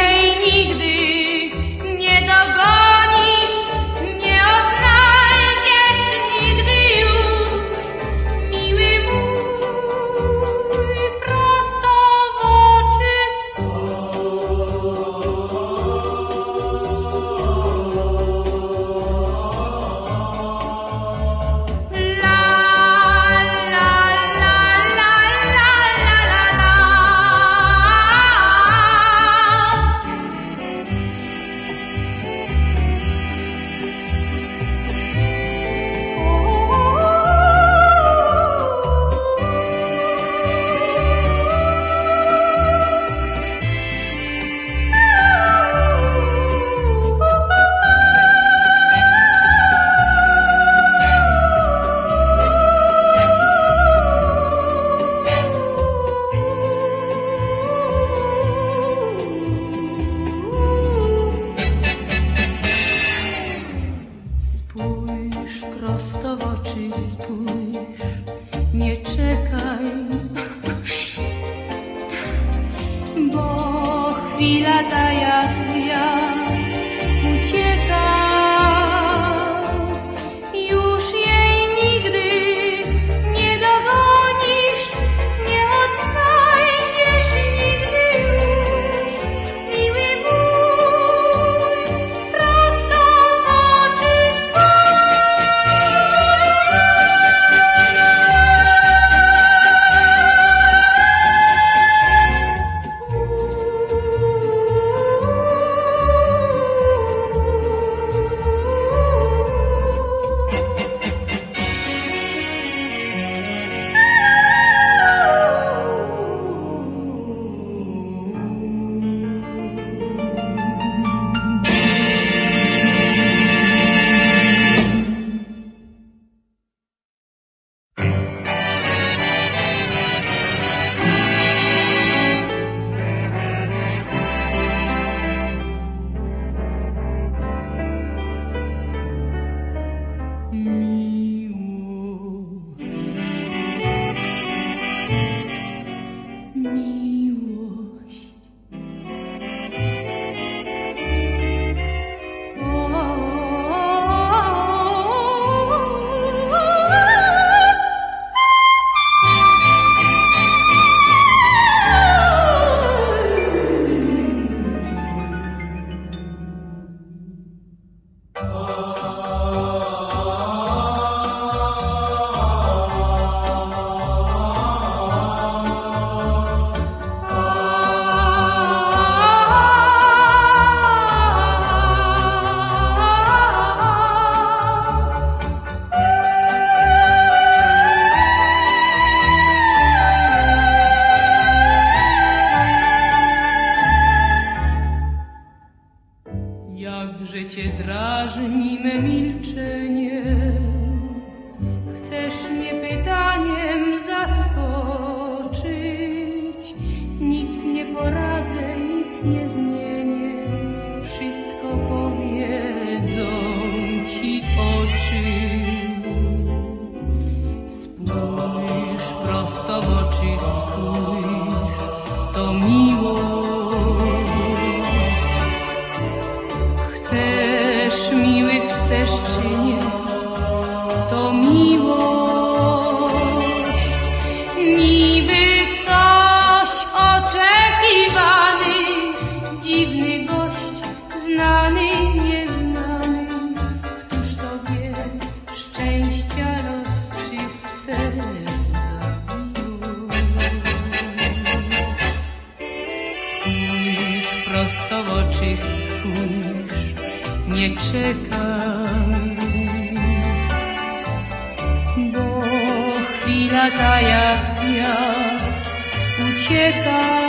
Jej nigdy cię drażni me milczenie. mnie czekaj, bo chwila ta jak wiatr ucieka.